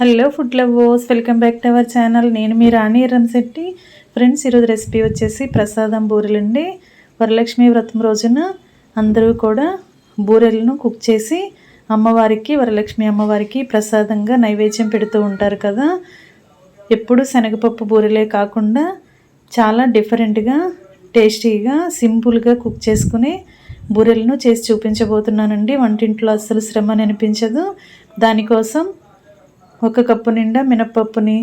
Hello food lovers welcome back to our channel నేను మీ రాణి రంశెట్టి friends ఈరోజు రెసిపీ వచ్చేసి ప్రసాదం బూరెలండి. వరలక్ష్మి వ్రతం రోజున అందరూ కూడా బూరెలను కుక్ చేసి అమ్మవారికి వరలక్ష్మి అమ్మవారికి ప్రసాదంగా నైవేద్యం పెడుతూ ఉంటారు కదా. ఎప్పుడు శనగపప్పు బూరెలే కాకుండా చాలా డిఫరెంట్గా టేస్టీగా సింపుల్గా కుక్ చేసుకుని బూరెలను చేసి చూపించబోతున్నానండి. వంటింట్లో అస్సలు శ్రమ అని అనిపించదు. దానికోసం ఒక కప్పు నిండా మినప్పప్పుని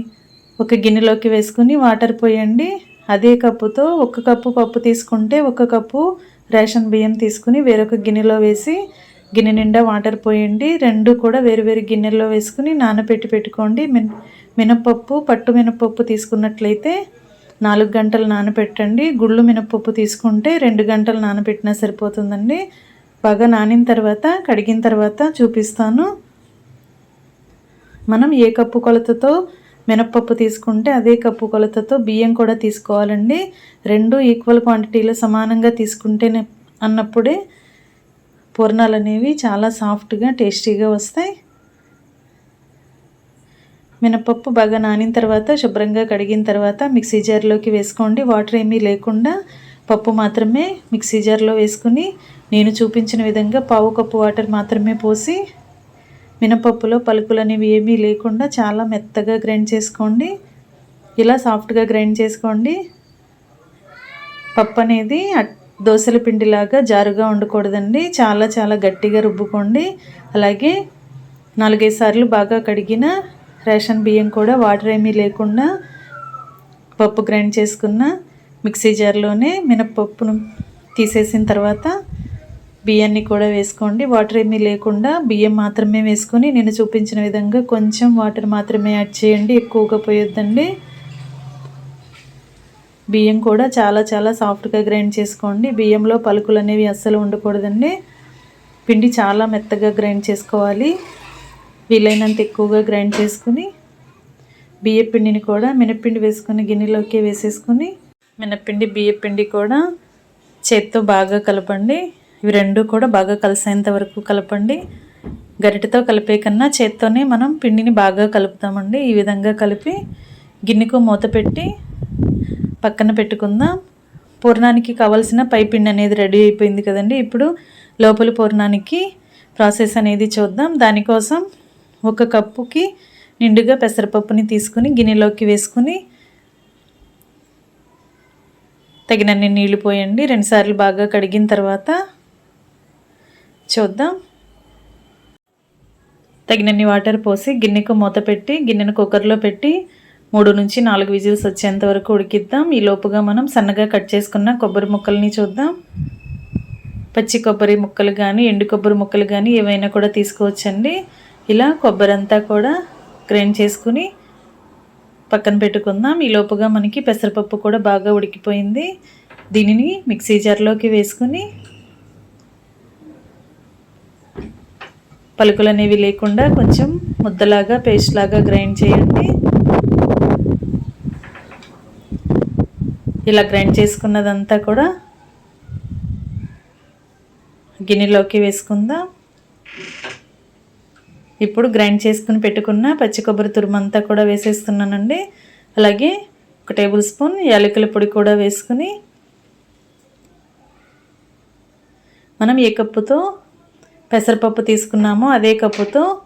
ఒక గిన్నెలోకి వేసుకుని వాటర్ పోయండి. అదే కప్పుతో ఒక కప్పు పప్పు తీసుకుంటే ఒక కప్పు రేషన్ బియ్యం తీసుకుని వేరొక గిన్నెలో వేసి గిన్నె నిండా వాటర్ పోయండి. రెండు కూడా వేరు వేరు గిన్నెల్లో వేసుకుని నానబెట్టి పెట్టుకోండి. మిన మినపప్పు పట్టు మినపప్పు తీసుకున్నట్లయితే నాలుగు గంటలు నానబెట్టండి గుళ్ళు మినపప్పు తీసుకుంటే రెండు గంటలు నానబెట్టినా సరిపోతుందండి. బాగా నానిన తర్వాత కడిగిన తర్వాత చూపిస్తాను. మనం ఏ కప్పు కొలతతో మినప్పప్పు తీసుకుంటే అదే కప్పు కొలతతో బియ్యం కూడా తీసుకోవాలండి. రెండు ఈక్వల్ క్వాంటిటీలో సమానంగా తీసుకుంటేనే అన్నప్పుడే పూర్ణాలు అనేవి చాలా సాఫ్ట్గా టేస్టీగా వస్తాయి. మినపప్పు బాగా నానిన తర్వాత శుభ్రంగా కడిగిన తర్వాత మిక్సీ జార్లోకి వేసుకోండి. వాటర్ ఏమీ లేకుండా పప్పు మాత్రమే మిక్సీ జార్లో వేసుకుని నేను చూపించిన విధంగా పావు కప్పు వాటర్ మాత్రమే పోసి మినపప్పులో పలుకులు అనేవి ఏమీ లేకుండా చాలా మెత్తగా గ్రైండ్ చేసుకోండి. ఇలా సాఫ్ట్గా గ్రైండ్ చేసుకోండి. పప్పు అనేది దోశల పిండిలాగా జారుగా ఉండకూడదండి. చాలా చాలా గట్టిగా రుబ్బుకోండి. అలాగే నాలుగైదు సార్లు బాగా కడిగిన రేషన్ బియ్యం కూడా వాటర్ ఏమీ లేకుండా పప్పు గ్రైండ్ చేసుకున్న మిక్సీ జార్లోనే మినప్పప్పును తీసేసిన తర్వాత బియ్యాన్ని కూడా వేసుకోండి. వాటర్ ఏమీ లేకుండా బియ్యం మాత్రమే వేసుకొని నేను చూపించిన విధంగా కొంచెం వాటర్ మాత్రమే యాడ్ చేయండి. ఎక్కువగా పోయొద్దండి. బియ్యం కూడా చాలా చాలా సాఫ్ట్గా గ్రైండ్ చేసుకోండి. బియ్యంలో పలుకులు అనేవి అస్సలు ఉండకూడదండి. పిండి చాలా మెత్తగా గ్రైండ్ చేసుకోవాలి. వీలైనంత ఎక్కువగా గ్రైండ్ చేసుకుని బియ్య పిండిని కూడా మినప్పిండి వేసుకుని గిన్నెలోకి వేసేసుకుని మినప్పిండి బియ్య పిండి కూడా చేత్తో బాగా కలపండి. ఇవి రెండు కూడా బాగా కలిసేంత వరకు కలపండి. గరిటెతో కలిపే కన్నా చేత్తోనే మనం పిండిని బాగా కలుపుతామండి. ఈ విధంగా కలిపి గిన్నెకు మూత పెట్టి పక్కన పెట్టుకుందాం. పూర్ణానికి కావాల్సిన పైపిండి అనేది రెడీ అయిపోయింది కదండి. ఇప్పుడు లోపల పూర్ణానికి ప్రాసెస్ అనేది చూద్దాం. దానికోసం ఒక కప్పుకి నిండుగా పెసరపప్పుని తీసుకుని గిన్నెలోకి వేసుకుని తగినన్ని నీళ్ళు పోయండి. రెండుసార్లు బాగా కడిగిన తర్వాత చూద్దాం. తగినన్ని వాటర్ పోసి గిన్నెకు మూత పెట్టి గిన్నెను కుక్కర్లో పెట్టి మూడు నుంచి నాలుగు విజిల్స్ వచ్చేంత వరకు ఉడికిద్దాం. ఈ లోపుగా మనం సన్నగా కట్ చేసుకున్న కొబ్బరి ముక్కల్ని చూద్దాం. పచ్చి కొబ్బరి ముక్కలు కానీ ఎండు కొబ్బరి ముక్కలు కానీ ఏవైనా కూడా తీసుకోవచ్చండి. ఇలా కొబ్బరి అంతా కూడా గ్రైండ్ చేసుకుని పక్కన పెట్టుకుందాం. ఈ లోపుగా మనకి పెసరపప్పు కూడా బాగా ఉడికిపోయింది. దీనిని మిక్సీ జార్లోకి వేసుకుని పలుకులు అనేవి లేకుండా కొంచెం ముద్దలాగా పేస్ట్ లాగా గ్రైండ్ చేయండి. ఇలా గ్రైండ్ చేసుకున్నదంతా కూడా గిన్నెలోకి వేసుకుందాం. ఇప్పుడు గ్రైండ్ చేసుకుని పెట్టుకున్న పచ్చి కొబ్బరి తురుమంతా కూడా వేసేస్తున్నానండి. అలాగే ఒక టేబుల్ స్పూన్ యాలకుల పొడి కూడా వేసుకుని మనం ఏ కప్పుతో పెసరపప్పు తీసుకున్నాము. అదే కప్పుతో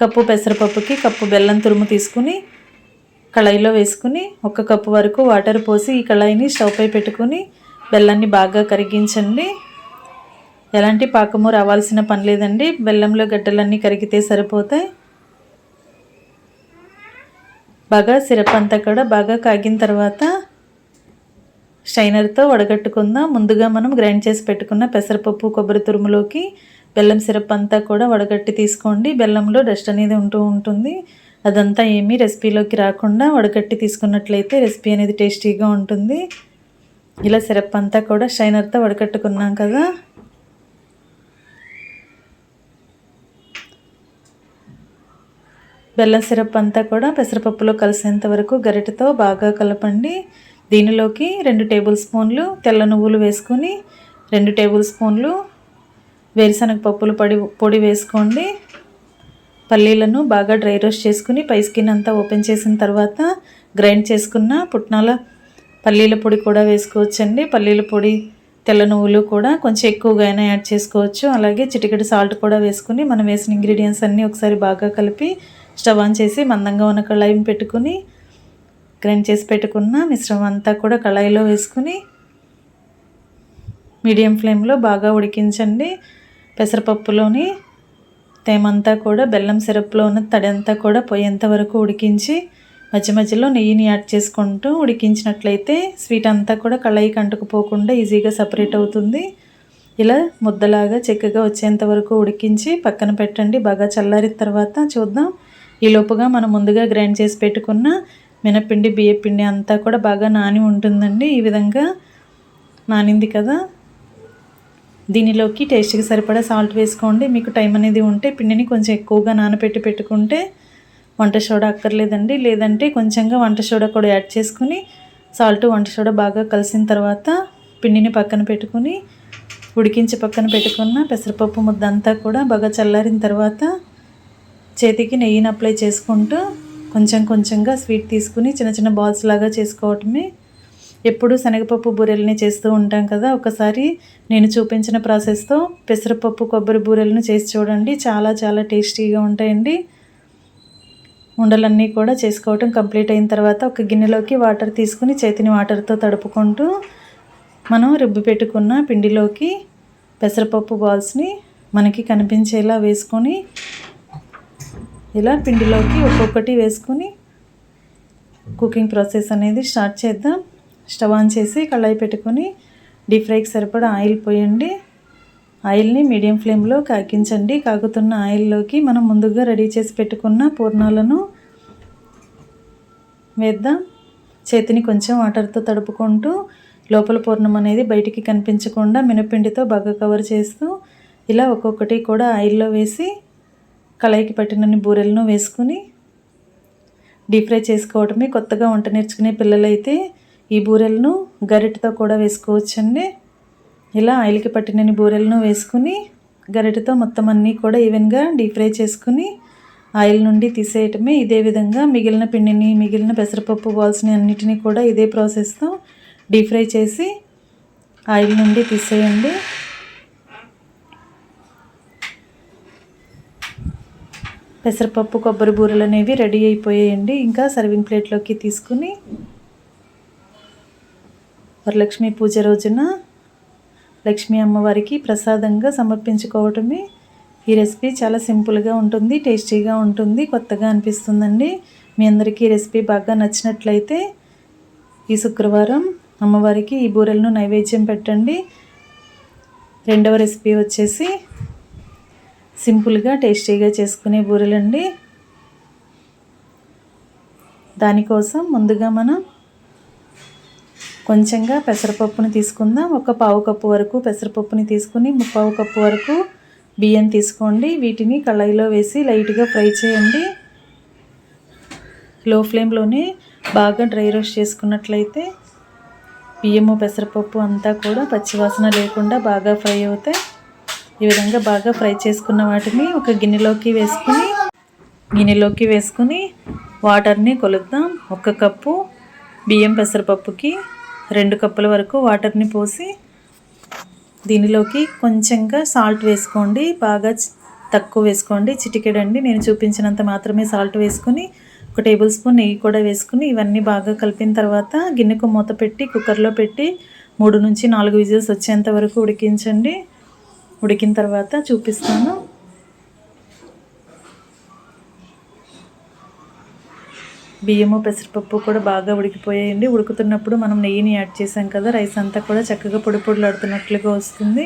కప్పు పెసరపప్పుకి కప్పు బెల్లం తురుము తీసుకుని కళాయిలో వేసుకుని ఒక కప్పు వరకు వాటర్ పోసి ఈ కళాయిని స్టవ్పై పెట్టుకుని బెల్లాన్ని బాగా కరిగించండి. ఎలాంటి పాకము రావాల్సిన పని లేదండి. బెల్లంలో గడ్డలన్నీ కరిగితే సరిపోతాయి. బాగా సిరప్ అంతా కూడా బాగా కాగిన తర్వాత షైనర్తో వడగట్టుకుందాం ముందుగా మనం గ్రైండ్ చేసి పెట్టుకున్న పెసరపప్పు కొబ్బరి తురుములోకి బెల్లం సిరప్ అంతా కూడా వడగట్టి తీసుకోండి. బెల్లంలో డస్ట్ అనేది ఉంటూ ఉంటుంది. అదంతా ఏమీ రెసిపీలోకి రాకుండా వడగట్టి తీసుకున్నట్లయితే రెసిపీ అనేది టేస్టీగా ఉంటుంది. ఇలా సిరప్ అంతా కూడా షైనర్తో వడగట్టుకున్నాం కదా. బెల్లం సిరప్ అంతా కూడా పెసరపప్పులో కలిసేంత వరకు గరిటతో బాగా కలపండి. దీనిలోకి రెండు టేబుల్ స్పూన్లు తెల్ల నువ్వులు వేసుకొని రెండు టేబుల్ స్పూన్లు వేరుశనగ పప్పులు పొడి పొడి వేసుకోండి. పల్లీలను బాగా డ్రై రోస్ట్ చేసుకుని పై స్కిన్ అంతా ఓపెన్ చేసిన తర్వాత గ్రైండ్ చేసుకున్న పుట్నాల పల్లీల పొడి కూడా వేసుకోవచ్చండి. పల్లీల పొడి తెల్ల నువ్వులు కూడా కొంచెం ఎక్కువగా యాడ్ చేసుకోవచ్చు. అలాగే చిటికెడు సాల్ట్ కూడా వేసుకుని మనం వేసిన ఇంగ్రీడియంట్స్ అన్నీ ఒకసారి బాగా కలిపి స్టవ్ ఆన్ చేసి మందంగా ఉన్న కళాయిని పెట్టుకుని గ్రైండ్ చేసి పెట్టుకున్న మిశ్రమం అంతా కూడా కళాయిలో వేసుకుని మీడియం ఫ్లేమ్లో బాగా ఉడికించండి. పెసరపప్పులోని తేమంతా కూడా బెల్లం సిరప్లో ఉన్న తడి అంతా కూడా పోయేంత వరకు ఉడికించి మధ్య మధ్యలో నెయ్యిని యాడ్ చేసుకుంటూ ఉడికించినట్లయితే స్వీట్ అంతా కూడా కళాయికి అంటుకుపోకుండా ఈజీగా సపరేట్ అవుతుంది. ఇలా ముద్దలాగా చక్కగా వచ్చేంత వరకు ఉడికించి పక్కన పెట్టండి. బాగా చల్లారిన తర్వాత చూద్దాం. ఈ లోపుగా మనం ముందుగా గ్రైండ్ చేసి పెట్టుకున్న మినపిండి బియ్యపిండి అంతా కూడా బాగా నాని ఉంటుందండి. ఈ విధంగా నానింది కదా. దీనిలోకి టేస్ట్కి సరిపడా సాల్ట్ వేసుకోండి. మీకు టైం అనేది ఉంటే పిండిని కొంచెం ఎక్కువగా నానబెట్టి పెట్టుకుంటే వంట సోడా అక్కర్లేదండి. లేదంటే కొంచెంగా వంట సోడా కూడా యాడ్ చేసుకుని సాల్ట్ వంట సోడా బాగా కలిసిన తర్వాత పిండిని పక్కన పెట్టుకుని ఉడికించి పక్కన పెట్టుకున్న పెసరపప్పు ముద్ద అంతా కూడా బాగా చల్లారిన తర్వాత చేతికి నెయ్యిని అప్లై చేసుకుంటూ కొంచెం కొంచెంగా స్వీట్ తీసుకుని చిన్న చిన్న బాల్స్ లాగా చేసుకోవటమే. ఎప్పుడు శనగపప్పు బూరెల్ని చేస్తూ ఉంటాం కదా. ఒకసారి నేను చూపించిన ప్రాసెస్తో పెసరపప్పు కొబ్బరి బూరెలను చేసి చూడండి. చాలా చాలా టేస్టీగా ఉంటాయండి. ఉండలన్నీ కూడా చేసుకోవటం కంప్లీట్ అయిన తర్వాత ఒక గిన్నెలోకి వాటర్ తీసుకుని చేతిని వాటర్తో తడుపుకుంటూ మనం రుబ్బి పెట్టుకున్న పిండిలోకి పెసరపప్పు బాల్స్ని మనకి కనిపించేలా వేసుకొని ఇలా పిండిలోకి ఒక్కొక్కటి వేసుకొని కుకింగ్ ప్రాసెస్ అనేది స్టార్ట్ చేద్దాం. స్టవ్ ఆన్ చేసి కళాయి పెట్టుకొని డీప్ ఫ్రైకి సరిపడా ఆయిల్ పోయండి. ఆయిల్ని మీడియం ఫ్లేమ్లో కాకించండి కాగుతున్న ఆయిల్లోకి మనం ముందుగా రెడీ చేసి పెట్టుకున్న పూర్ణాలను వేద్దాం. చేతిని కొంచెం వాటర్తో తడుపుకుంటూ లోపల పూర్ణం అనేది బయటికి కనిపించకుండా మినపిండితో బాగా కవర్ చేస్తూ ఇలా ఒక్కొక్కటి కూడా ఆయిల్లో వేసి కళాయికి పట్టినన్ని బూరెలను వేసుకుని డీప్ ఫ్రై చేసుకోవటమే కొత్తగా వంట నేర్చుకునే పిల్లలైతే ఈ బూరెలను గరిటతో కూడా వేసుకోవచ్చండి. ఇలా ఆయిల్కి పట్టినన్ని బూరెలను వేసుకుని గరిటతో మొత్తం అన్నీ కూడా ఈవెన్గా డీప్ ఫ్రై చేసుకుని ఆయిల్ నుండి తీసేయటమే ఇదే విధంగా మిగిలిన పిండిని మిగిలిన పెసరపప్పు బాల్స్ని అన్నిటినీ కూడా ఇదే ప్రాసెస్తో డీప్ ఫ్రై చేసి ఆయిల్ నుండి తీసేయండి. పెసరపప్పు కొబ్బరి బూరెలు అనేవి రెడీ అయిపోయాయండి. ఇంకా సర్వింగ్ ప్లేట్లోకి తీసుకుని వరలక్ష్మి పూజ రోజున లక్ష్మీ అమ్మవారికి ప్రసాదంగా సమర్పించుకోవటమే ఈ రెసిపీ చాలా సింపుల్గా ఉంటుంది టేస్టీగా ఉంటుంది కొత్తగా అనిపిస్తుందండి. మీ అందరికీ రెసిపీ బాగా నచ్చినట్లయితే ఈ శుక్రవారం అమ్మవారికి ఈ బూరెలను నైవేద్యం పెట్టండి. రెండవ రెసిపీ వచ్చేసి సింపుల్గా టేస్టీగా చేసుకునే బూరెలండి. దానికోసం ముందుగా మనం కొంచెంగా పెసరపప్పుని తీసుకుందాం. ఒక పావు కప్పు వరకు పెసరపప్పుని తీసుకుని ముప్పావు కప్పు వరకు బియ్యం తీసుకోండి. వీటిని కళాయిలో వేసి లైట్గా ఫ్రై చేయండి. లో ఫ్లేమ్లోనే బాగా డ్రై రోస్ట్ చేసుకున్నట్లయితే బియ్యము పెసరపప్పు అంతా కూడా పచ్చివాసన లేకుండా బాగా ఫ్రై అవుతాయి. ఈ విధంగా బాగా ఫ్రై చేసుకున్న వాటిని ఒక గిన్నెలోకి వేసుకుని గిన్నెలోకి వేసుకుని వాటర్ని కొలుద్దాం. ఒక కప్పు బియ్యం పెసరపప్పుకి రెండు కప్పుల వరకు వాటర్ని పోసి దీనిలోకి కొంచెంగా సాల్ట్ వేసుకోండి. బాగా తక్కువ వేసుకోండి. చిటికెడండి. నేను చూపించినంత మాత్రమే సాల్ట్ వేసుకుని ఒక టేబుల్ స్పూన్ నెయ్యి కూడా వేసుకుని ఇవన్నీ బాగా కలిపిన తర్వాత గిన్నెకు మూత పెట్టి కుక్కర్లో పెట్టి మూడు నుంచి నాలుగు విజిల్స్ వచ్చేంత వరకు ఉడికించండి. ఉడికిన తర్వాత చూపిస్తాను. బియ్యము పెసరపప్పు కూడా బాగా ఉడికిపోయాయండి. ఉడుకుతున్నప్పుడు మనం నెయ్యిని యాడ్ చేసాం కదా రైస్ అంతా కూడా చక్కగా పొడి పొడులాడుతున్నట్లుగా వస్తుంది.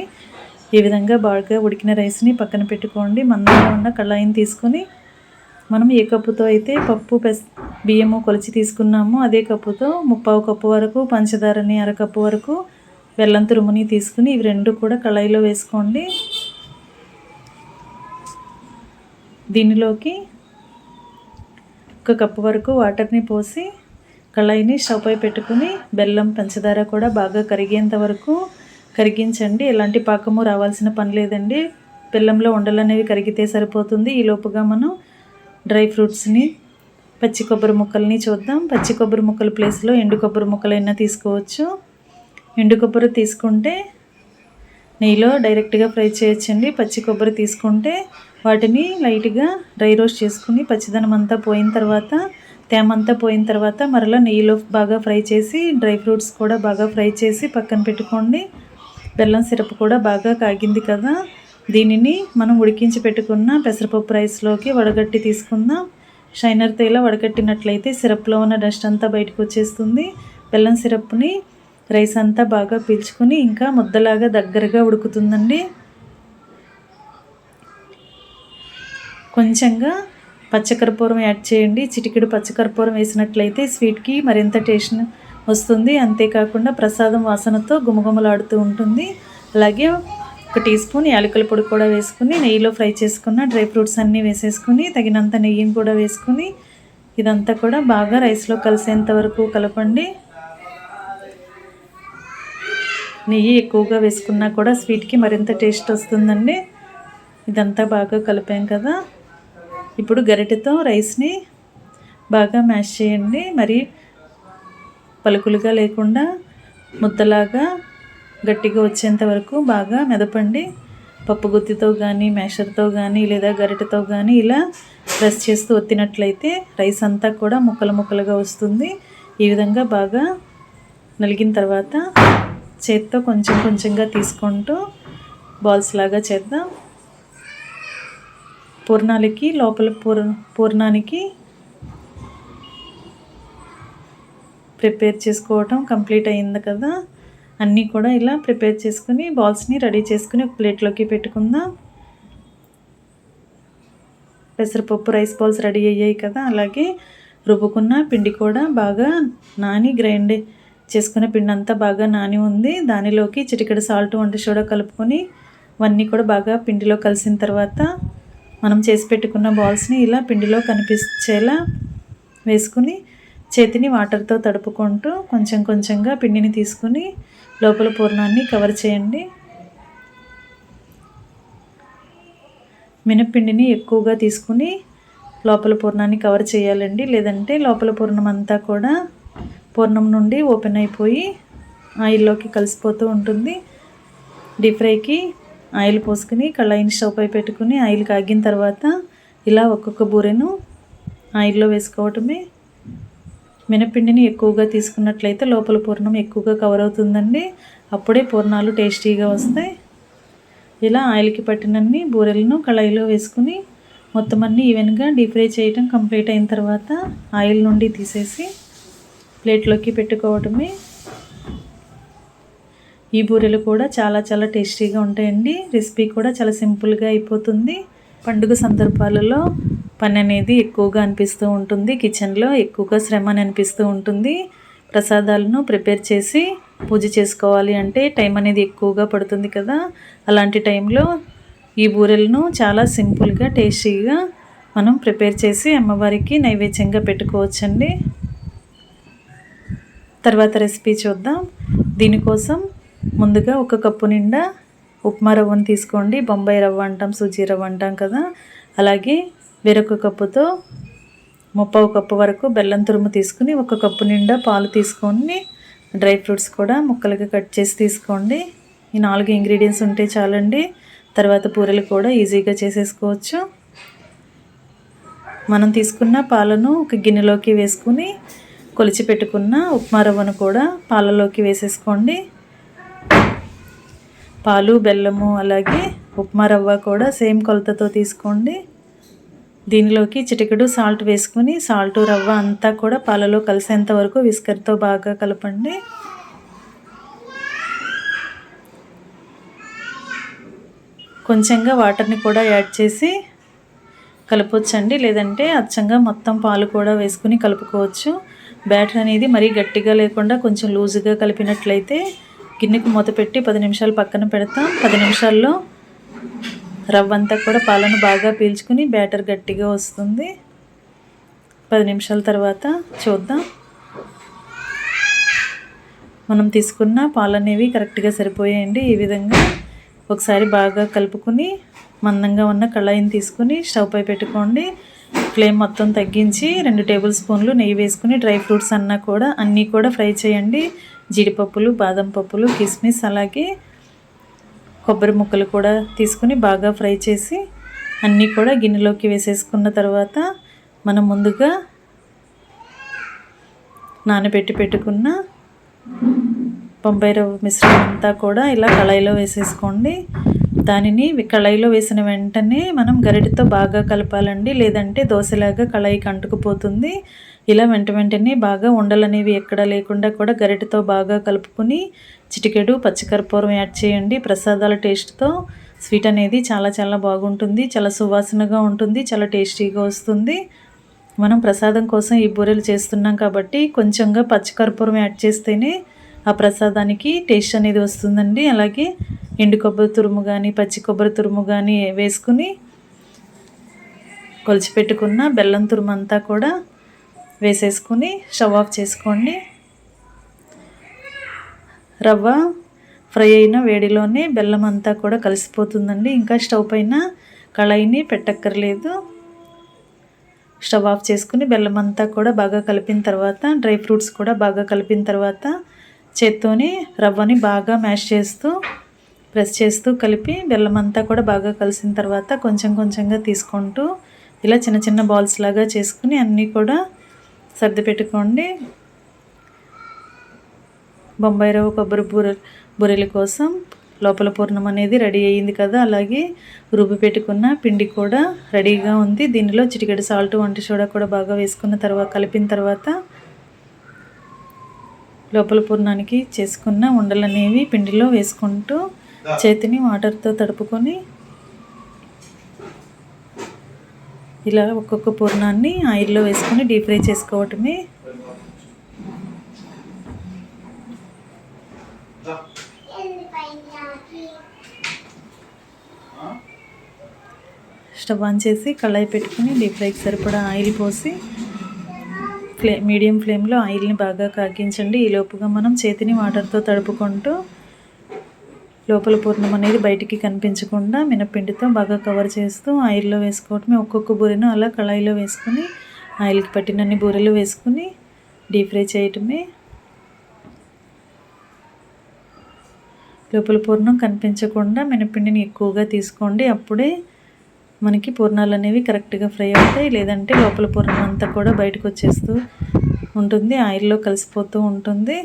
ఈ విధంగా బాగా ఉడికిన రైస్ని పక్కన పెట్టుకోండి. మందంగా ఉన్న కళాయిని తీసుకొని మనం ఏ కప్పుతో అయితే పప్పు పెస్ బియ్యము కొలిచి తీసుకున్నామో అదే కప్పుతో ముప్పావు కప్పు వరకు పంచదారని అరకప్పు వరకు బెల్లం తురుముని తీసుకుని ఇవి రెండు కూడా కళాయిలో వేసుకోండి. దీనిలోకి ఒక కప్పు వరకు వాటర్ని పోసి కళాయిని స్టవ్పై పెట్టుకుని బెల్లం పంచదార కూడా బాగా కరిగేంత వరకు కరిగించండి. ఎలాంటి పాకము రావాల్సిన పని లేదండి. బెల్లంలో ఉండలు అనేవి కరిగితే సరిపోతుంది. ఈ లోపుగా మనం డ్రై ఫ్రూట్స్ని పచ్చి కొబ్బరి ముక్కల్ని చూద్దాం. పచ్చి కొబ్బరి ముక్కల ప్లేస్లో ఎండు కొబ్బరి ముక్కలైనా తీసుకోవచ్చు. ఎండు కొబ్బరి తీసుకుంటే నెయ్యిలో డైరెక్ట్గా ఫ్రై చేయొచ్చండి. పచ్చి కొబ్బరి తీసుకుంటే వాటిని లైట్గా డ్రై రోస్ట్ చేసుకుని పచ్చిదనం అంతా పోయిన తర్వాత తేమ అంతా పోయిన తర్వాత మరలా నెయ్యిలో బాగా ఫ్రై చేసి డ్రై ఫ్రూట్స్ కూడా బాగా ఫ్రై చేసి పక్కన పెట్టుకోండి. బెల్లం సిరప్ కూడా బాగా కాగింది కదా. దీనిని మనం ఉడికించి పెట్టుకున్న పెసరపప్పు రైస్లోకి వడగట్టి తీసుకుందాం. షైనర్తో ఇలా వడగట్టినట్లయితే సిరప్లో ఉన్న డస్ట్ అంతా బయటకు వచ్చేస్తుంది. బెల్లం సిరప్ని రైస్ అంతా బాగా పీల్చుకొని ఇంకా ముద్దలాగా దగ్గరగా ఉడుకుతుందండి. కొంచెంగా పచ్చకర్పూరం యాడ్ చేయండి. చిటికెడు పచ్చకర్పూరం వేసినట్లయితే స్వీట్కి మరింత టేస్ట్ వస్తుంది. అంతేకాకుండా ప్రసాదం వాసనతో గుమగుమలాడుతూ ఉంటుంది. అలాగే ఒక టీ స్పూన్ యాలకుల పొడి కూడా వేసుకుని నెయ్యిలో ఫ్రై చేసుకున్న డ్రై ఫ్రూట్స్ అన్నీ వేసేసుకుని తగినంత నెయ్యిని కూడా వేసుకుని ఇదంతా కూడా బాగా రైస్లో కలిసేంత వరకు కలపండి. నెయ్యి ఎక్కువగా వేసుకున్నా కూడా స్వీట్కి మరింత టేస్ట్ వస్తుందండి. ఇదంతా బాగా కలిపాం కదా. ఇప్పుడు గరిటెతో రైస్ని బాగా మ్యాష్ చేయండి. మరి పలుకులుగా లేకుండా ముద్దలాగా గట్టిగా వచ్చేంత వరకు బాగా మెదపండి. పప్పు గుత్తితో కానీ మ్యాషర్తో కానీ లేదా గరిటెతో కానీ ఇలా ప్రెస్ చేస్తూ ఒత్తినట్లయితే రైస్ అంతా కూడా ముక్కలు ముక్కలుగా వస్తుంది. ఈ విధంగా బాగా నలిగిన తర్వాత చేత్తో కొంచెం కొంచెంగా తీసుకుంటూ బాల్స్ లాగా చేద్దాం. పూర్ణాలకి లోపల పూర్ పూర్ణానికి ప్రిపేర్ చేసుకోవటం కంప్లీట్ అయింది కదా. అన్నీ కూడా ఇలా ప్రిపేర్ చేసుకుని బాల్స్ని రెడీ చేసుకుని ఒక ప్లేట్లోకి పెట్టుకుందాం. పెసరపప్పు రైస్ బాల్స్ రెడీ అయ్యాయి కదా. అలాగే రుబ్బుకున్న పిండి కూడా బాగా నాని గ్రైండ్ చేసుకున్న పిండి అంతా బాగా నాని ఉంది. దానిలోకి చిటికెడు సాల్ట్ వంట సోడా కలుపుకొని అవన్నీ కూడా బాగా పిండిలో కలిసిన తర్వాత మనం చేసి పెట్టుకున్న బాల్స్ని ఇలా పిండిలో కనిపించేలా వేసుకుని చేతిని వాటర్తో తడుపుకుంటూ కొంచెం కొంచెంగా పిండిని తీసుకుని లోపల పూర్ణాన్ని కవర్ చేయండి. మినప్పిండిని ఎక్కువగా తీసుకుని లోపల పూర్ణాన్ని కవర్ చేయాలండి. లేదంటే లోపల పూర్ణం అంతా కూడా పూర్ణం నుండి ఓపెన్ అయిపోయి ఆయిల్లోకి కలిసిపోతూ ఉంటుంది. డీప్ ఫ్రైకి ఆయిల్ పోసుకుని కళాయిని స్టవ్ పై పెట్టుకుని ఆయిల్ కాగిన తర్వాత ఇలా ఒక్కొక్క బూరెను ఆయిల్లో వేసుకోవటమే. మినపిండిని ఎక్కువగా తీసుకున్నట్లయితే లోపల పూర్ణం ఎక్కువగా కవర్ అవుతుందండి. అప్పుడే పూర్ణాలు టేస్టీగా వస్తాయి. ఇలా ఆయిల్కి పట్టినన్ని బూరెలను కళాయిలో వేసుకుని మొత్తం అన్నీ ఈవెన్గా డీప్ ఫ్రై చేయటం కంప్లీట్ అయిన తర్వాత ఆయిల్ నుండి తీసేసి ప్లేట్లోకి పెట్టుకోవటమే. ఈ బూరెలు కూడా చాలా చాలా టేస్టీగా ఉంటాయండి. రెసిపీ కూడా చాలా సింపుల్గా అయిపోతుంది. పండుగ సందర్భాలలో పని అనేది ఎక్కువగా అనిపిస్తూ ఉంటుంది. కిచెన్లో ఎక్కువగా శ్రమ అని అనిపిస్తూ ఉంటుంది. ప్రసాదాలను ప్రిపేర్ చేసి పూజ చేసుకోవాలి అంటే టైం అనేది ఎక్కువగా పడుతుంది కదా. అలాంటి టైంలో ఈ బూరెలను చాలా సింపుల్గా టేస్టీగా మనం ప్రిపేర్ చేసి అమ్మవారికి నైవేద్యంగా పెట్టుకోవచ్చండి. తర్వాత రెసిపీ చూద్దాం. దీనికోసం ముందుగా ఒక కప్పు నిండా ఉప్మా రవ్వను తీసుకోండి. బొంబాయి రవ్వ అంటాం సుజీ రవ్వ అంటాం కదా. అలాగే వేరొక కప్పుతో ముప్పావు కప్పు వరకు బెల్లం తురుము తీసుకుని ఒక కప్పు నిండా పాలు తీసుకొని డ్రై ఫ్రూట్స్ కూడా ముక్కలుగా కట్ చేసి తీసుకోండి. ఈ నాలుగు ఇంగ్రీడియంట్స్ ఉంటే చాలండి. తర్వాత పూరలు కూడా ఈజీగా చేసేసుకోవచ్చు. మనం తీసుకున్న పాలను ఒక గిన్నెలోకి వేసుకుని కొలిచి పెట్టుకున్న ఉప్మా రవ్వను కూడా పాలలోకి వేసేసుకోండి. పాలు బెల్లము అలాగే ఉప్మా రవ్వ కూడా సేమ్ కొలతతో తీసుకోండి. దీనిలోకి చిటికెడు సాల్ట్ వేసుకుని సాల్ట్ రవ్వ అంతా కూడా పాలలో కలిసేంత వరకు విస్కర్తో బాగా కలపండి. కొంచెంగా వాటర్ని కూడా యాడ్ చేసి కలపవచ్చండి లేదంటే అచ్చంగా మొత్తం పాలు కూడా వేసుకుని కలుపుకోవచ్చు. బ్యాటర్ అనేది మరీ గట్టిగా లేకుండా కొంచెం లూజుగా కలిపినట్లయితే గిన్నెకు మూత పెట్టి పది నిమిషాలు పక్కన పెడతాం. పది నిమిషాల్లో రవ్వంతా కూడా పాలను బాగా పీల్చుకుని బ్యాటర్ గట్టిగా వస్తుంది. పది నిమిషాల తర్వాత చూద్దాం. మనం తీసుకున్న పాలు అనేవి కరెక్ట్గా సరిపోయాయండి. ఈ విధంగా ఒకసారి బాగా కలుపుకొని మందంగా ఉన్న కళాయిని తీసుకుని స్టవ్ పై పెట్టుకోండి. ఫ్లేమ్ మొత్తం తగ్గించి రెండు టేబుల్ స్పూన్లు నెయ్యి వేసుకుని డ్రై ఫ్రూట్స్ అన్నా కూడా అన్నీ కూడా ఫ్రై చేయండి. జీడిపప్పులు బాదం పప్పులు కిస్మిస్ అలాగే కొబ్బరి ముక్కలు కూడా తీసుకుని బాగా ఫ్రై చేసి అన్నీ కూడా గిన్నెలోకి వేసేసుకున్న తర్వాత మనం ముందుగా నానబెట్టి పెట్టుకున్న బొంబాయి రవ్వ మిశ్రమం అంతా కూడా ఇలా కళాయిలో వేసేసుకోండి. దానిని కళాయిలో వేసిన వెంటనే మనం గరిటెతో బాగా కలపాలండి. లేదంటే దోశలాగా కళాయికి అంటుకుపోతుంది ఇలా వెంట వెంటనే బాగా ఉండలనేవి ఎక్కడ లేకుండా కూడా గరిటెతో బాగా కలుపుకొని చిటికెడు పచ్చికర్పూరం యాడ్ చేయండి. ప్రసాదాల టేస్ట్తో స్వీట్ అనేది చాలా చాలా బాగుంటుంది. చాలా సువాసనగా ఉంటుంది. చాలా టేస్టీగా వస్తుంది. మనం ప్రసాదం కోసం ఈ బూరెలు చేస్తున్నాం కాబట్టి కొంచెంగా పచ్చికర్పూరం యాడ్ చేస్తేనే ఆ ప్రసాదానికి టేస్ట్ అనేది వస్తుందండి. అలాగే ఎండు కొబ్బరి తురుము కానీ పచ్చి కొబ్బరి తురుము కానీ వేసుకుని కొలిచిపెట్టుకున్న బెల్లం తురుము అంతా కూడా వేసేసుకుని స్టవ్ ఆఫ్ చేసుకోండి. రవ్వ ఫ్రై అయిన వేడిలోనే బెల్లం అంతా కూడా కలిసిపోతుందండి. ఇంకా స్టవ్ పైన కళాయిని పెట్టక్కర్లేదు. స్టవ్ ఆఫ్ చేసుకుని బెల్లం అంతా కూడా బాగా కలిపిన తర్వాత డ్రై ఫ్రూట్స్ కూడా బాగా కలిపిన తర్వాత చేత్తోని రవ్వని బాగా మ్యాష్ చేస్తూ ప్రెస్ చేస్తూ కలిపి బెల్లం అంతా కూడా బాగా కలిసిన తర్వాత కొంచెం కొంచెంగా తీసుకుంటూ ఇలా చిన్న చిన్న బాల్స్ లాగా చేసుకుని అన్నీ కూడా సర్ది పెట్టుకోండి. బొంబాయి రవ్వ కొబ్బరి బూర బూరెల కోసం లోపల పూర్ణం అనేది రెడీ అయ్యింది కదా అలాగే రుబ్బి పెట్టుకున్న పిండి కూడా రెడీగా ఉంది. దీనిలో చిటికెడు సాల్ట్ వంటి సోడా కూడా బాగా వేసుకున్న తర్వాత కలిపిన తర్వాత లోపల పూర్ణానికి చేసుకున్న ఉండలనేవి పిండిలో వేసుకుంటూ చేతిని వాటర్తో తడుపుకొని ఇలా ఒక్కొక్క పూర్ణాన్ని ఆయిల్లో వేసుకొని డీప్ ఫ్రై చేసుకోవటమే. స్టవ్ ఆన్ చేసి కళాయి పెట్టుకుని డీప్ ఫ్రైకి సరిపడా ఆయిల్ పోసి ఫ్లే మీడియం ఫ్లేమ్లో ఆయిల్ని బాగా కాగించండి. ఈ లోపుగా మనం చేతిని వాటర్తో తడుపుకుంటూ లోపల పూర్ణం అనేది బయటికి కనిపించకుండా మినపిండితో బాగా కవర్ చేస్తూ ఆయిల్లో వేసుకోవటమే. ఒక్కొక్క బూరెను అలా కళాయిలో వేసుకుని ఆయిల్కి పట్టినన్ని బూరెలు వేసుకుని డీప్ ఫ్రై చేయటమే. లోపల పూర్ణం కనిపించకుండా మినపిండిని ఎక్కువగా తీసుకోండి. అప్పుడే మనకి పూర్ణాలు అనేవి కరెక్ట్గా ఫ్రై అవుతాయి. లేదంటే లోపల పూర్ణం అంతా కూడా బయటకు వచ్చేస్తూ ఉంటుంది. ఆయిల్లో కలిసిపోతూ ఉంటుంది.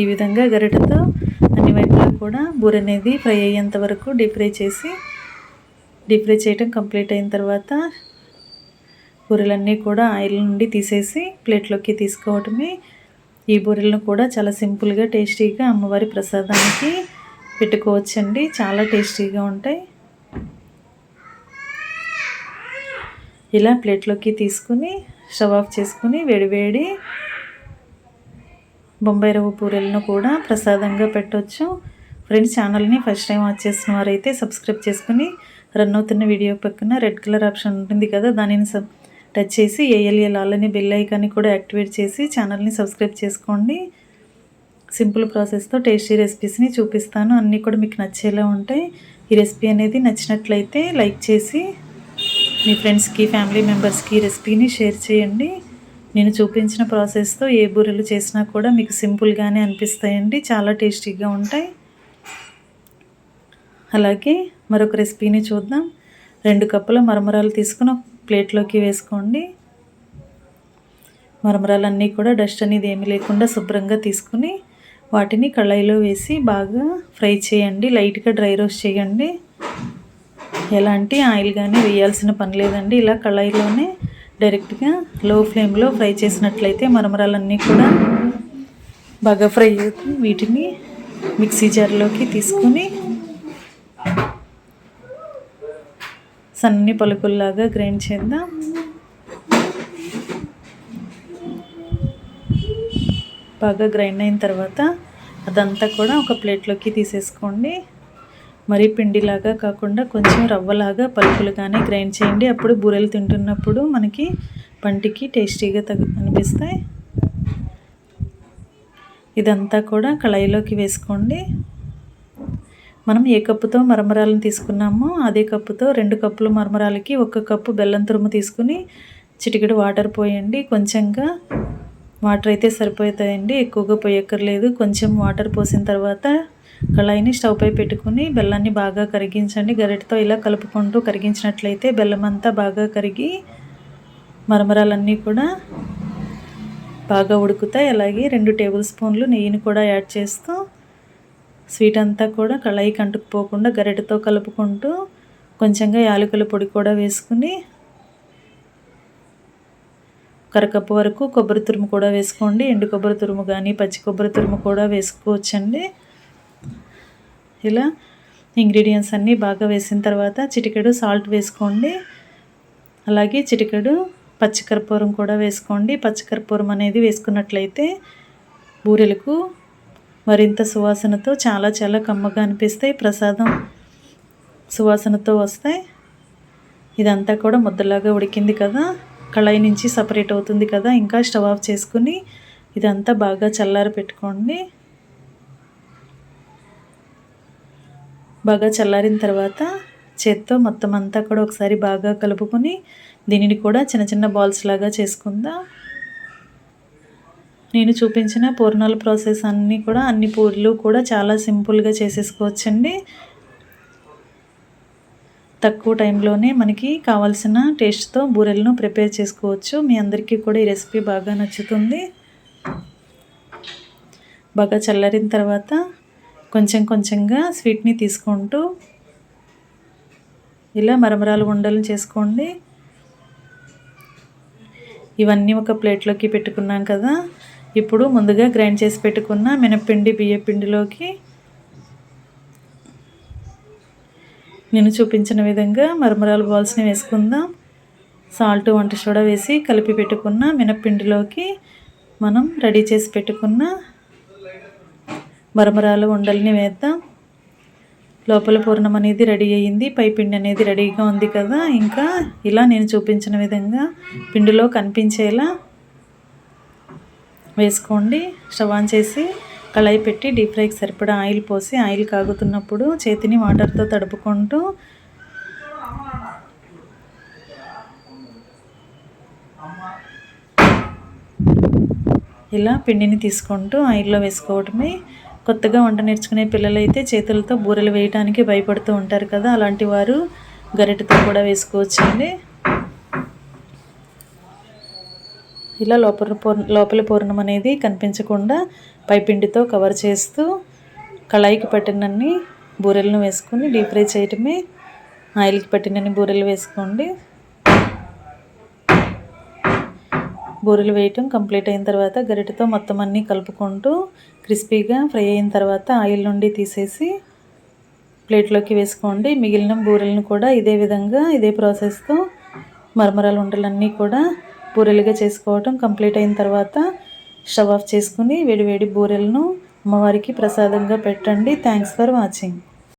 ఈ విధంగా గరిటతో అన్ని వైపులా కూడా బూర అనేది ఫ్రై అయ్యేంత వరకు డీప్ ఫ్రై చేసి డీప్ ఫ్రై చేయటం కంప్లీట్ అయిన తర్వాత బూరెలన్నీ కూడా ఆయిల్ నుండి తీసేసి ప్లేట్లోకి తీసుకోవటమే. ఈ బూరెలను కూడా చాలా సింపుల్గా టేస్టీగా అమ్మవారి ప్రసాదానికి పెట్టుకోవచ్చండి. చాలా టేస్టీగా ఉంటాయి. ఇలా ప్లేట్లోకి తీసుకుని స్టవ్ ఆఫ్ చేసుకుని వేడివేడి బొంబాయి రవ్వ పూరెలను కూడా ప్రసాదంగా పెట్టవచ్చు ఫ్రెండ్స్ ఛానల్ని ఫస్ట్ టైం వాచ్ చేసిన వారైతే సబ్స్క్రైబ్ చేసుకుని రన్ అవుతున్న వీడియో పక్కన రెడ్ కలర్ ఆప్షన్ ఉంటుంది కదా దానిని సబ్ టచ్ చేసి ఏఎల్ఎల్ ఆలని బెల్ ఐకాన్ని కూడా యాక్టివేట్ చేసి ఛానల్ని సబ్స్క్రైబ్ చేసుకోండి. సింపుల్ ప్రాసెస్తో టేస్టీ రెసిపీస్ని చూపిస్తాను. అన్నీ కూడా మీకు నచ్చేలా ఉంటాయి. ఈ రెసిపీ అనేది నచ్చినట్లయితే లైక్ చేసి మీ ఫ్రెండ్స్కి ఫ్యామిలీ మెంబర్స్కి ఈ రెసిపీని షేర్ చేయండి. నేను చూపించిన ప్రాసెస్తో ఏ బూరెలు చేసినా కూడా మీకు సింపుల్గానే అనిపిస్తాయండి. చాలా టేస్టీగా ఉంటాయి. అలాగే మరొక రెసిపీని చూద్దాం. రెండు కప్పుల మరమరాలు తీసుకుని ప్లేట్లోకి వేసుకోండి. మరమరాలన్నీ కూడా డస్ట్ అనేది ఏమీ లేకుండా శుభ్రంగా తీసుకుని వాటిని కళాయిలో వేసి బాగా ఫ్రై చేయండి. లైట్గా డ్రై రోస్ట్ చేయండి. ఎలాంటి ఆయిల్ కానీ వేయాల్సిన పని లేదండి. ఇలా కళాయిలోనే డైరెక్ట్గా లో ఫ్లేమ్లో ఫ్రై చేసినట్లయితే మరమరాలన్నీ కూడా బాగా ఫ్రై అవుతుంది వీటిని మిక్సీ జార్లోకి తీసుకొని సన్ని పలుకుల్లాగా గ్రైండ్ చేద్దాం. బాగా గ్రైండ్ అయిన తర్వాత అదంతా కూడా ఒక ప్లేట్లోకి తీసేసుకోండి. మరీ పిండిలాగా కాకుండా కొంచెం రవ్వలాగా పలుకులుగానే గ్రైండ్ చేయండి. అప్పుడు బూరెలు తింటున్నప్పుడు మనకి పంటికి టేస్టీగా తగ్గ అనిపిస్తాయి. ఇదంతా కూడా కళాయిలోకి వేసుకోండి. మనం ఏ కప్పుతో మరమరాలను తీసుకున్నామో అదే కప్పుతో రెండు కప్పులు మరమరాలకి ఒక కప్పు బెల్లం తురుము తీసుకుని చిటికెడు వాటర్ పోయండి. కొంచెంగా వాటర్ అయితే సరిపోతాయండి. ఎక్కువగా పోయక్కర్లేదు. కొంచెం వాటర్ పోసిన తర్వాత కళాయిని స్టవ్ పై పెట్టుకుని బెల్లాన్ని బాగా కరిగించండి. గరిటతో ఇలా కలుపుకుంటూ కరిగించినట్లయితే బెల్లం అంతా బాగా కరిగి మరమరాలన్నీ కూడా బాగా ఉడుకుతాయి. అలాగే రెండు టేబుల్ స్పూన్లు నెయ్యిని కూడా యాడ్ చేస్తూ స్వీట్ అంతా కూడా కళాయికి అంటుకుపోకుండా గరిటతో కలుపుకుంటూ కొంచెంగా యాలకుల పొడి కూడా వేసుకుని కరకప్పు వరకు కొబ్బరి తురుము కూడా వేసుకోండి. ఎండు కొబ్బరి తురుము కానీ పచ్చి కొబ్బరి తురుము కూడా వేసుకోవచ్చండి. ఇలా ఇంగ్రీడియంట్స్ అన్నీ బాగా వేసిన తర్వాత చిటికెడు సాల్ట్ వేసుకోండి. అలాగే చిటికెడు పచ్చికర్పూరం కూడా వేసుకోండి. పచ్చికర్పూరం అనేది వేసుకున్నట్లయితే బూరెలకు మరింత సువాసనతో చాలా చాలా కమ్మగా అనిపిస్తాయి. ప్రసాదం సువాసనతో వస్తాయి. ఇదంతా కూడా ముద్దలాగా ఉడికింది కదా. కళాయి నుంచి సపరేట్ అవుతుంది కదా ఇంకా స్టవ్ ఆఫ్ చేసుకుని ఇదంతా బాగా చల్లారి పెట్టుకోండి. బాగా చల్లారిన తర్వాత చేత్తో మొత్తం అంతా కూడా ఒకసారి బాగా కలుపుకొని దీనిని కూడా చిన్న చిన్న బాల్స్ లాగా చేసుకుందాం. నేను చూపించిన పూర్ణాల ప్రాసెస్ అన్నీ కూడా అన్ని పూర్లు కూడా చాలా సింపుల్గా చేసేసుకోవచ్చండి. తక్కువ టైంలోనే మనకి కావాల్సిన టేస్ట్తో బూరెలను ప్రిపేర్ చేసుకోవచ్చు. మీ అందరికీ కూడా ఈ రెసిపీ బాగా నచ్చుతుంది. బాగా చల్లారిన తర్వాత కొంచెం కొంచెంగా స్వీట్ని తీసుకుంటూ ఇలా మరమరాలు ఉండలు చేసుకోండి. ఇవన్నీ ఒక ప్లేట్లోకి పెట్టుకున్నాం కదా. ఇప్పుడు ముందుగా గ్రైండ్ చేసి పెట్టుకున్న మినప్పిండి బియ్యపిండిలోకి నేను చూపించిన విధంగా మరమరాలు బాల్స్ని వేసుకుందాం. సాల్ట్ వంట సోడా వేసి కలిపి పెట్టుకున్న మినప్పిండిలోకి మనం రెడీ చేసి పెట్టుకున్న మరమరాలు ఉండల్ని వేద్దాం. లోపల పూర్ణం అనేది రెడీ అయ్యింది. పై పిండి అనేది రెడీగా ఉంది కదా. ఇంకా ఇలా నేను చూపించిన విధంగా పిండిలో కనిపించేలా వేసుకోండి. స్టవ్ ఆన్ చేసి కళాయి పెట్టి డీప్ ఫ్రైకి సరిపడా ఆయిల్ పోసి ఆయిల్ కాగుతున్నప్పుడు చేతిని వాటర్తో తడుపుకుంటూ ఇలా పిండిని తీసుకుంటూ ఆయిల్లో వేసుకోవటమే కొత్తగా వంట నేర్చుకునే పిల్లలైతే చేతులతో బూరెలు వేయడానికి భయపడుతూ ఉంటారు కదా అలాంటి వారు గరిటతో కూడా వేసుకోవచ్చండి. ఇలా లోపల లోపల పూర్ణం అనేది కనిపించకుండా పైపిండితో కవర్ చేస్తూ కళాయికి పట్టినన్ని బూరెలను వేసుకొని డీప్ ఫ్రై చేయటమే ఆయిల్కి పట్టినన్ని బూరెలు వేసుకోండి. బూరెలు వేయటం కంప్లీట్ అయిన తర్వాత గరిటెతో మొత్తం అన్నీ కలుపుకుంటూ క్రిస్పీగా ఫ్రై అయిన తర్వాత ఆయిల్ నుండి తీసేసి ప్లేట్లోకి వేసుకోండి. మిగిలిన బూరెలను కూడా ఇదే విధంగా ఇదే ప్రాసెస్తో మరమరాలు ఉండలన్నీ కూడా బూరెలుగా చేసుకోవటం కంప్లీట్ అయిన తర్వాత స్టవ్ ఆఫ్ చేసుకుని వేడివేడి బూరెలను అమ్మవారికి ప్రసాదంగా పెట్టండి. Thanks for watching